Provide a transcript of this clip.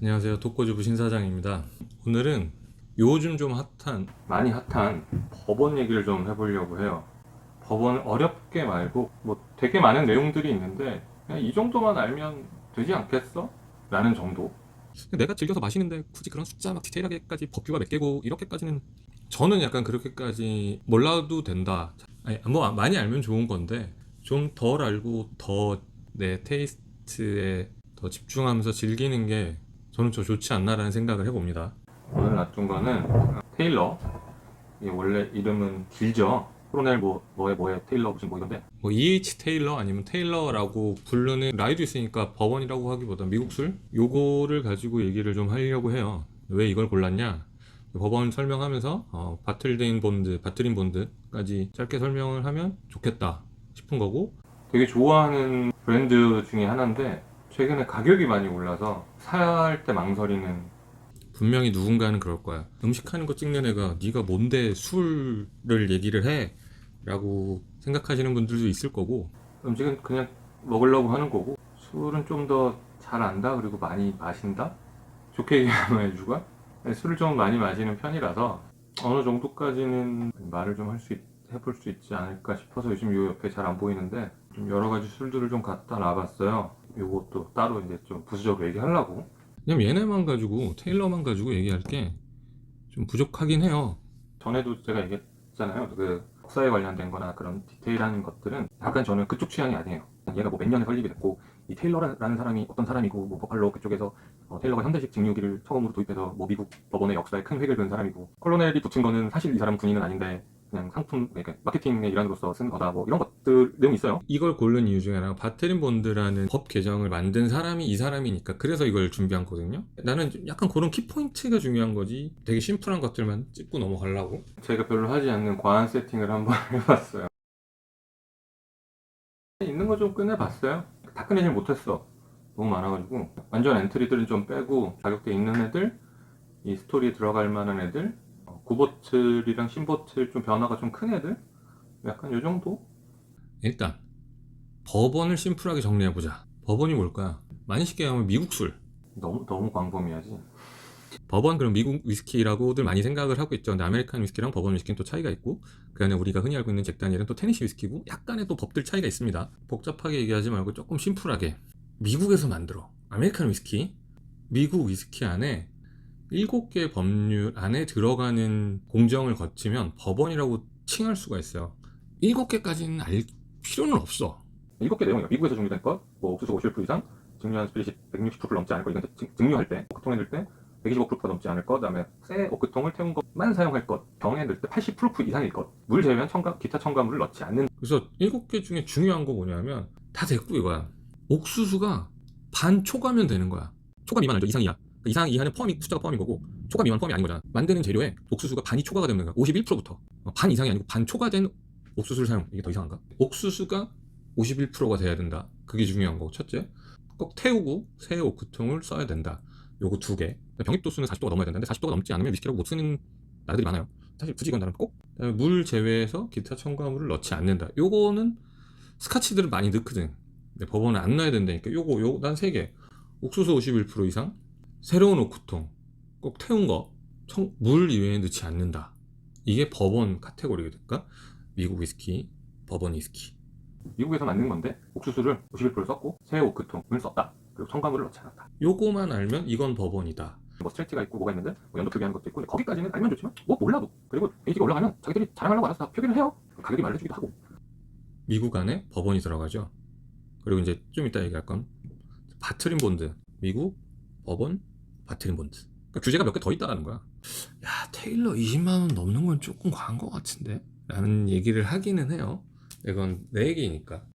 안녕하세요. 독고주부 신사장입니다. 오늘은 요즘 좀 핫한 많이 핫한 법원 얘기를 좀 해보려고 해요. 법원 어렵게 말고 뭐 되게 많은 내용들이 있는데 그냥 이 정도만 알면 되지 않겠어? 라는 정도. 내가 즐겨서 마시는데 굳이 그런 숫자 막 디테일하게까지 법규가 몇 개고 이렇게까지는 저는 약간 그렇게까지 몰라도 된다. 아니, 뭐 많이 알면 좋은 건데 좀 덜 알고 더 내 테이스트에 더 집중하면서 즐기는 게 저는 좀 좋지 않나라는 생각을 해봅니다. 오늘 놔둔 거는 테일러. 이게 원래 이름은 길죠. 코로넬 뭐 뭐에 뭐에 테일러 무슨 뭐 이건데. 뭐 EH 테일러 아니면 테일러라고 부르는 라이도 있으니까 법원이라고 하기보다 미국 술 요거를 가지고 얘기를 좀 하려고 해요. 왜 이걸 골랐냐? 법원 설명하면서 어, 바틀데인 본드, 바트린 본드까지 짧게 설명을 하면 좋겠다 싶은 거고 되게 좋아하는 브랜드 중에 하나인데 최근에 가격이 많이 올라서 사야 할 때 망설이는 분명히 누군가는 그럴 거야. 음식하는 거 찍는 애가 네가 뭔데 술을 얘기를 해? 라고 생각하시는 분들도 있을 거고. 음식은 그냥 먹으려고 하는 거고. 술은 좀 더 잘 안다? 그리고 많이 마신다? 좋게 얘기하면 해주가? 술을 좀 많이 마시는 편이라서 어느 정도까지는 말을 좀 할 수 해볼 수 있지 않을까 싶어서 요즘 요 옆에 잘 안 보이는데 좀 여러 가지 술들을 좀 갖다 놔봤어요. 요것도 따로 이제 좀 부수적으로 얘기하려고. 그냥 얘네만 가지고 테일러만 가지고 얘기할 게 좀 부족하긴 해요. 전에도 제가 얘기했잖아요. 그 국사에 관련된 거나 그런 디테일한 것들은 약간 저는 그쪽 취향이 아니에요. 얘가 뭐 몇 년에 설립이 됐고 이 테일러라는 사람이 어떤 사람이고 뭐 버팔로 그쪽에서 어, 테일러가 현대식 직류기를 처음으로 도입해서 뭐 미국 법원의 역사에 큰 획을 그은 사람이고 콜로넬이 붙은 거는 사실 이 사람은 군인은 아닌데 그냥 상품 그러니까 마케팅의 일환으로서 쓴 거다 뭐 이런 것들 내용이 있어요. 이걸 고른 이유 중에 하나가 바트린 본드라는 법 개정을 만든 사람이 이 사람이니까 그래서 이걸 준비한 거거든요. 나는 좀 약간 그런 키포인트가 중요한 거지. 되게 심플한 것들만 짚고 넘어가려고. 제가 별로 하지 않는 과한 세팅을 한번 해봤어요. 있는 거좀 꺼내봤어요. 다 꺼내질 못했어. 너무 많아가지고 완전 엔트리들은 좀 빼고 가격대 있는 애들, 이 스토리에 들어갈 만한 애들, 어, 구보틀이랑 신보틀 좀 변화가 좀 큰 애들, 약간 요 정도. 일단 법원을 심플하게 정리해보자. 법원이 뭘까? 많이 쉽게 하면 미국 술. 너무 너무 광범위하지. 법원 그럼 미국 위스키라고들 많이 생각을 하고 있죠. 근데 아메리칸 위스키랑 법원 위스키는 또 차이가 있고 그 안에 우리가 흔히 알고 있는 잭다니엘은 또 테니시 위스키고 약간의 또 법들 차이가 있습니다. 복잡하게 얘기하지 말고 조금 심플하게 미국에서 만들어 아메리칸 위스키 미국 위스키 안에 7개 법률 안에 들어가는 공정을 거치면 법원이라고 칭할 수가 있어요. 7개까지는 알 필요는 없어. 7개 내용이요. 미국에서 증류된 것, 뭐 옥수수 50% 이상, 증류한 스피릿이 160% 넘지 않을 것, 이건 증- 증류할 때, 오크통에 넣을 때 125%가 넘지 않을 것, 그다음에 새 오크통을 태운 것만 사용할 것, 병에 넣을 때 80% 이상일 것, 물 제외한 첨가, 기타 첨가물을 넣지 않는. 그래서 7개 중에 중요한 거 뭐냐면 다 됐고 이거야. 옥수수가 반 초과면 되는 거야. 초과 미만 알죠? 이상 이하. 그러니까 이상 이하는 포함이 숫자가 포함인 거고 초과 미만 포함이 아닌 거잖아. 만드는 재료에 옥수수가 반이 초과가 되는 거야. 51%부터 반 이상이 아니고 반 초과된 옥수수를 사용. 이게 더 이상한가? 옥수수가 51%가 돼야 된다. 그게 중요한 거고 첫째. 꼭 태우고 새 오크통을 써야 된다. 요거 두 개. 병입 도수는 40도가 넘어야 된다는데 40도가 넘지 않으면 위스키라고 못 쓰는 나들이 많아요. 사실 굳이 이건 나는 꼭. 물 제외해서 기타 첨가물을 넣지 않는다. 요거는 스카치들은 많이 넣거든. 근데 법원은 안 넣어야 된다니까. 요거 요난세 개. 옥수수 51% 이상, 새로운 오크통, 꼭 태운 거, 청- 물 이외에 넣지 않는다. 이게 법원 카테고리가 미국 위스키, 법원 위스키. 미국에서 만든 건데 옥수수를 51% 썼고 새 오크통을 썼다. 그리고 첨가물을 넣지 않았다. 요거만 알면 이건 법원이다. 뭐 스트레치가 있고 뭐가 있는데 뭐 연도 표기하는 것도 있고 거기까지는 알면 좋지만 뭐 몰라도 그리고 에이지가 올라가면 자기들이 자랑하려고 알아서 다 표기를 해요. 가격이 말해주기도 하고. 미국 안에 법원이 들어가죠. 그리고 이제 좀 이따 얘기할 건 바트린 본드 미국 법원 본드. 그러니까 규제가 몇 개 더 있다는 거야. 야 테일러 20만 원 넘는 건 조금 과한 것 같은데? 라는 얘기를 하기는 해요. 이건 내 얘기니까